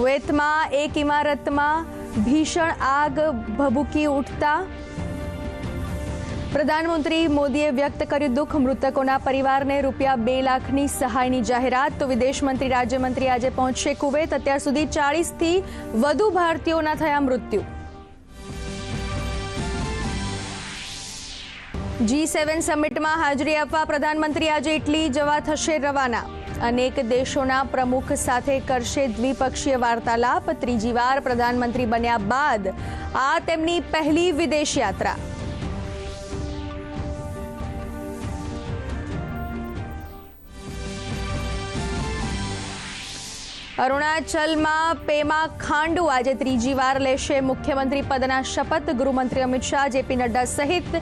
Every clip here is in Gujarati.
કુવેતમાં એક ઇમારતમાં ભીષણ આગ, ભભૂકી ઉઠતા. પ્રધાનમંત્રી મોદીએ વ્યક્ત કર્યું દુઃખ, મૃતકોના પરિવારને રૂપિયા બે લાખની સહાયની જાહેરાત. તો વિદેશ મંત્રી, રાજ્યમંત્રી આજે પહોંચશે કુવેત. અત્યાર સુધી ચાળીસથી વધુ ભારતીયોના થયા મૃત્યુ. જી સેવન સમિટમાં હાજરી આપવા પ્રધાનમંત્રી આજે ઇટલી જવા થશે રવાના. અનેક દેશોના પ્રમુખ સાથે કરશે દ્વિપક્ષીય વાર્તાલાપ. ત્રીજી વાર પ્રધાનમંત્રી બન્યા બાદ આ તેમની પહેલી વિદેશ યાત્રા. અરુણાચલમાં પેમા ખાંડુ આજે ત્રીજી વાર લેશે મુખ્યમંત્રી પદના શપથ. ગૃહમંત્રી અમિત શાહ, જેપી નડ્ડા સહિત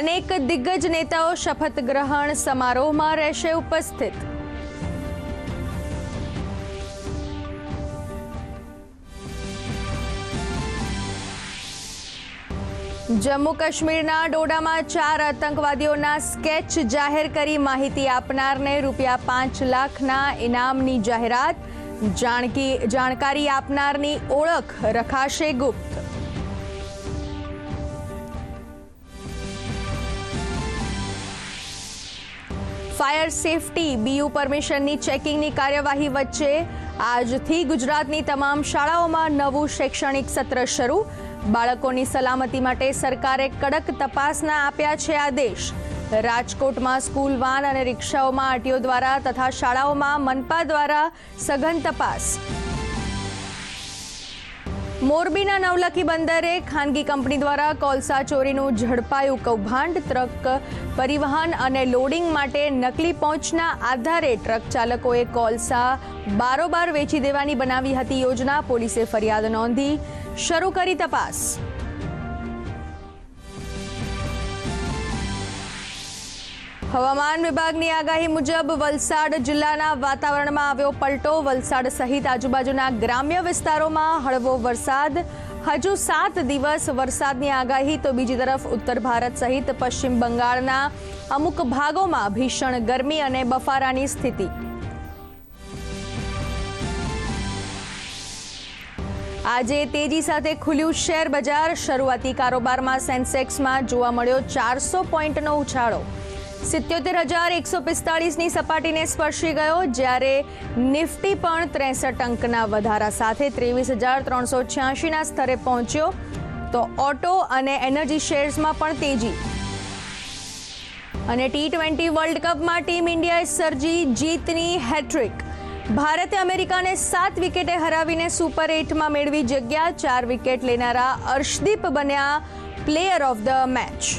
અનેક દિગ્ગજ નેતાઓ શપથ ગ્રહણ સમારોહમાં રહેશે ઉપસ્થિત. જમ્મુ કાશ્મીરના ડોડામાં ચાર આતંકવાદીઓના સ્કેચ જાહેર કરી માહિતી આપનારને રૂપિયા પાંચ લાખના ઇનામની જાહેરાત. જાણકી જાણકારી આપનારની ઓળખ રખાશે ગુપ્ત. ફાયર સેફટી બીયુ પરમિશનની ચેકિંગની કાર્યવાહી વચ્ચે આજથી ગુજરાતની તમામ શાળાઓમાં નવું શૈક્ષણિક સત્ર શરૂ. બાળકોની સલામતી માટે સરકારે કડક તપાસના આપ્યા છે આદેશ. રાજકોટમાં સ્કૂલ વાન અને રિક્ષાઓમાં આરટીઓ દ્વારા તથા શાળાઓમાં મનપા દ્વારા સઘન તપાસ. મોરબીના નવલખી બંદરે ખાનગી કંપની દ્વારા કોલસા ચોરીનું ઝડપાયું કૌભાંડ, ટ્રક પરિવહન અને લોડિંગ માટે નકલી પહોંચના આધારે ટ્રક ચાલકોએ કોલસા બારોબાર વેચી દેવાની બનાવી હતી યોજના. પોલીસે ફરિયાદ નોંધી શરૂ કરી તપાસ. હવામાન વિભાગની આગાહી મુજબ વલસાડ જિલ્લાના વાતાવરણમાં આવ્યો પલટો. વલસાડ સહિત આજુબાજુના ગ્રામ્ય વિસ્તારોમાં હળવો વરસાદ. હજુ સાત દિવસ વરસાદની આગાહી, તો બીજી તરફ ઉત્તર ભારત સહિત પશ્ચિમ બંગાળના અમુક ભાગોમાં ભીષણ ગરમી અને બફારાની સ્થિતિ. આજે તેજી સાથે ખુલ્યું શેર બજાર. શરૂઆતી કારોબારમાં સેન્સેક્સમાં જોવા મળ્યો ચારસો પોઈન્ટનો ઉછાળો. સિત્યોતેર હજાર એકસો પિસ્તાળીસની સપાટીને સ્પર્શી ગયો, જ્યારે નિફ્ટી પણ ત્રેસઠ અંકના વધારા સાથે ત્રેવીસ હજાર ત્રણસો છ્યાસીના સ્તરે પહોંચ્યો. તો ઓટો અને એનર્જી શેર્સમાં પણ તેજી. અને ટી ટ્વેન્ટી વર્લ્ડ કપમાં ટીમ ઇન્ડિયાએ સર્જી જીતની હેટ્રિક. ભારતે અમેરિકાને સાત વિકેટે હરાવીને સુપર એટમાં મેળવી જગ્યા, ચાર વિકેટ લેનારા અર્શદીપ બન્યા પ્લેયર ઓફ ધ મેચ.